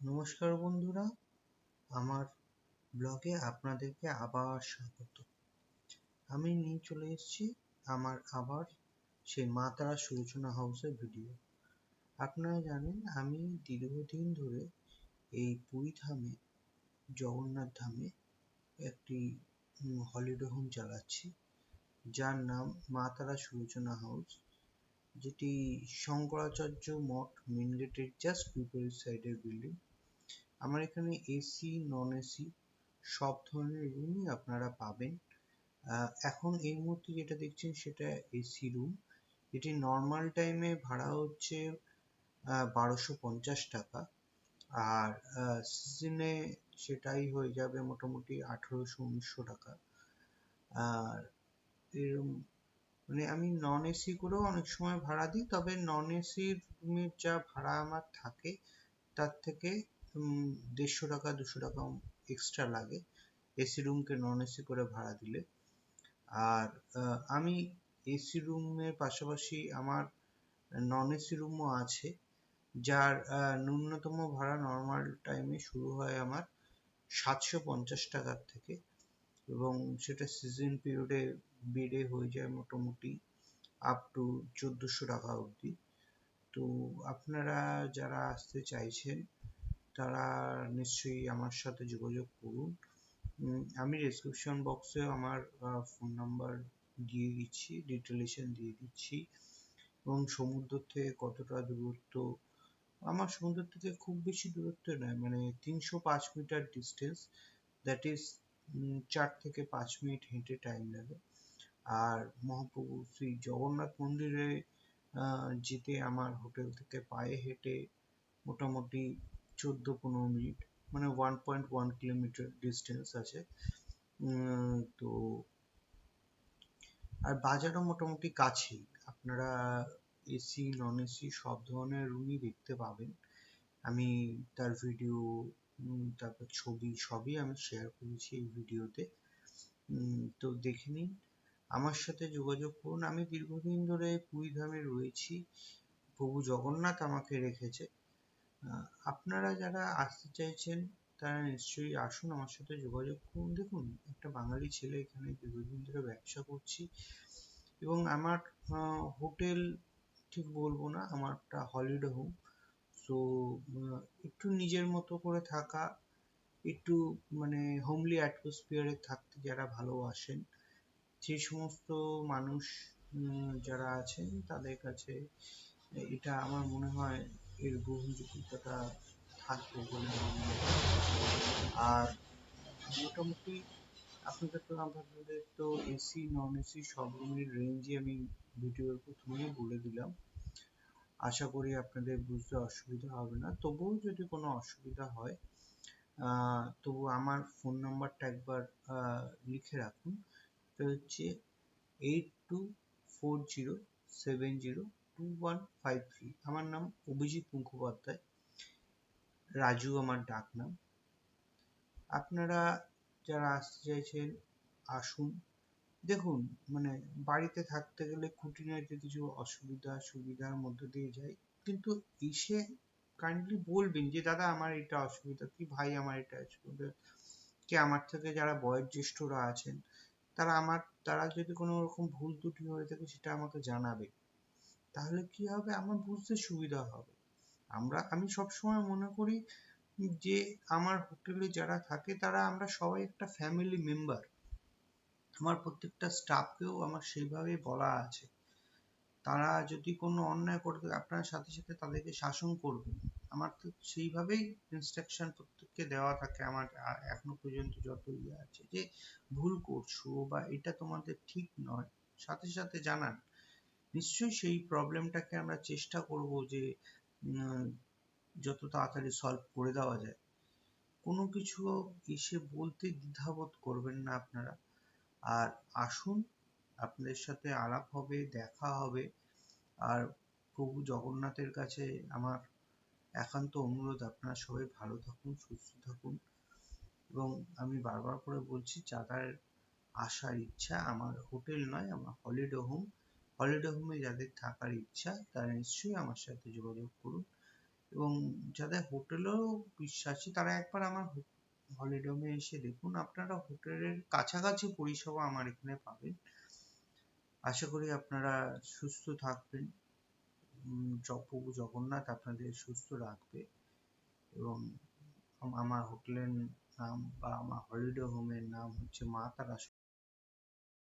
নমস্কার বন্ধুরা, আমার ব্লগে আপনাদেরকে আবার স্বাগত। আমি নিয়ে চলে এসেছি আমার আবার সেই মা তারা সুলোচনা হাউসের ভিডিও আপনারা জানেন, আমি দীর্ঘদিন ধরে এই পুরী ধামে, জগন্নাথ ধামে একটি হলিডে হোম চালাচ্ছি, যার নাম মা তারা সুলোচনা হাউস যেটি শঙ্করাচার্য মঠ মেন গেটের জাস্ট বিপরীত সাইডের বিল্ডিং আমার এখানে এসি নন এসি সব ধরনের রুমই আপনারা পাবেন। এখন এই মুহূর্তে যেটা দেখছেন সেটা এসি রুম এটি নর্মাল টাইমে ভাড়া হচ্ছে বারোশো পঞ্চাশ টাকা। আর সিজনে সেটাই হয়ে যাবে মোটামুটি আঠেরোশো, উনিশশো টাকা। আর, এরম মানে আমি নন এসি করেও অনেক সময় ভাড়া দিই, তবে নন এসির রুমের যা ভাড়া আমার থাকে, তার থেকে দেড়শো টাকা, দুশো টাকা এক্সট্রা লাগে। এসি রুমকে নন এসি করে ভাড়া দিলে। আর আমি এসি রুমের পাশাপাশি আমার নন এসি রুমও আছে, যার ন্যূনতম ভাড়া নর্মাল টাইমে শুরু হয় আমার সাতশো পঞ্চাশ টাকার থেকে। এবং সেটা সিজন পিরিয়ডে বেড়ে হয়ে যায় মোটামুটি আপ টু চোদ্দোশো টাকা অবধি। তো আপনারা যারা আসতে চাইছেন তারা নিশ্চয়ই আমার সাথে যোগাযোগ করুন। আমি ডেসক্রিপশন বক্সে আমার ফোন নাম্বার দিয়ে দিচ্ছি ডিটেলেশন দিয়ে দিচ্ছি। এবং সমুদ্র থেকে কতটা দূরত্ব, আমার সমুদ্র থেকে খুব বেশি দূরত্ব নয় মানে তিনশো পাঁচ মিটার ডিস্টেন্স দ্যাট ইজ চার থেকে পাঁচ মিনিট হেঁটে টাইম লাগে। আর মহাপ্রভু শ্রী জগন্নাথ মন্দিরে যেতে আমার হোটেল থেকে পায়ে হেঁটে মোটামুটি চোদ্দ পনেরো মিনিট মানে one point one kilometre distance আছে। তো আর বাজারও মোটামুটি কাছেই। আপনারা এসি নন এসি সব ধরনের রুমই দেখতে পাবেন। আমি তার ভিডিও তারপর ছবি সবই আমি শেয়ার করেছি এই ভিডিওতে তো দেখে নিন। আমার সাথে যোগাযোগ করুন। আমি দীর্ঘদিন ধরে পুরী ধামে রয়েছি। প্রভু জগন্নাথ আমাকে রেখেছে। আপনারা যারা আসতে চাইছেন, তারা নিশ্চয়ই আসুন আমার সাথে যোগাযোগ করুন। দেখুন, একটা বাঙালি ছেলে এখানে দীর্ঘদিন ধরে ব্যবসা করছি এবং আমার হোটেল ঠিক বলব না আমার একটা হলিডে হোম। সো একটু নিজের মতো করে থাকা, একটু মানে হোমলি অ্যাটমসফিয়ারে থাকতে যারা ভালোবাসেন, যে সমস্ত মানুষ যারা আছেন, তাদের কাছে এটা আমার মনে হয় এর গ্রহণযোগ্যতাটা থাকবে বলে আর মোটামুটি আপনাদের তো আপনাদের তো এসি নন এসি সব রুমের রেঞ্জই আমি ভিডিওর প্রথমেই বলে দিলাম। আশা করি আপনাদের বুঝতে অসুবিধা হবে না। তবুও যদি কোনো অসুবিধা হয় তবু আমার ফোন নাম্বারটা একবার লিখে রাখুন। এটা হচ্ছে eight two four zero seven zero two one five three আমার নাম অভিজিৎ মুখোপাধ্যায়। রাজু আমার ডাক নাম। আপনারা যারা আসতে চাইছেন, আসুন। দেখুন মানে বাড়িতে থাকতে গেলে খুঁটিনাটি কিছু অসুবিধা, সুবিধার মধ্যে দিয়ে যায়। কিন্তু এসে কাইন্ডলি বলবেন যে, দাদা, আমার এটা অসুবিধা। কি ভাই আমার এটা অসুবিধা? কি আমার থেকে যারা বয়োজ্যেষ্ঠরা আছেন, তারা আমার, তারা যদি কোনো রকম ভুল ত্রুটি হয়ে থাকে, সেটা আমাকে জানাবে। তাহলে কি হবে? আমার বুঝতে সুবিধা হবে। আমরা, আমি সবসময় মনে করি যে, আমার হোটেলে যারা থাকে, তারা আমরা সবাই একটা ফ্যামিলি মেম্বার আমার প্রত্যেকটা স্টাফকেও আমার সেইভাবে বলা আছে। তারা যদি কোনো অন্যায় করে আপনার সাথে সাথে তাদেরকে শাসন করবেন আমার তো সেইভাবেই ইনস্ট্রাকশন প্রত্যেককে দেওয়া থাকে। আমার এখনও পর্যন্ত যত ইয়ে আছে যে, ভুল করছ বা এটা তোমাদের ঠিক নয়, সাথে সাথে জানান। নিশ্চয়ই সেই প্রবলেমটাকে আমরা চেষ্টা করব যে যত তাড়াতাড়ি সলভ করে দেওয়া যায়। কোনো কিছু এসে বলতে দ্বিধাবোধ করবেন না আপনারা। আর আসুন, আপনাদের সাথে আলাপ হবে, দেখা হবে। আর প্রভু জগন্নাথের কাছে আমার একান্ত অনুরোধ, আপনারা সবাই ভালো থাকুন, সুস্থ থাকুন। এবং আমি বারবার করে বলছি, যাদের আসার ইচ্ছা, আমার হোটেল নয়, আমার হলিডে হোম হলিডে হোমে যাদের থাকার ইচ্ছা, তারা নিশ্চয়ই আমার সাথে যোগাযোগ করুন। এবং যাদের হোটেলেও বিশ্বাসী, তারা একবার আমার হলিডে হোমে এসে দেখুন, আপনারা হোটেলের কাছাকাছি পরিষেবা আমার এখানে পাবেন। আশা করি আপনারা সুস্থ থাকবেন। প্রভু জগন্নাথ আপনাদের সুস্থ রাখবে। এবং আমার হোটেলের নাম বা আমার হলিডে হোমের নাম হচ্ছে মা তারা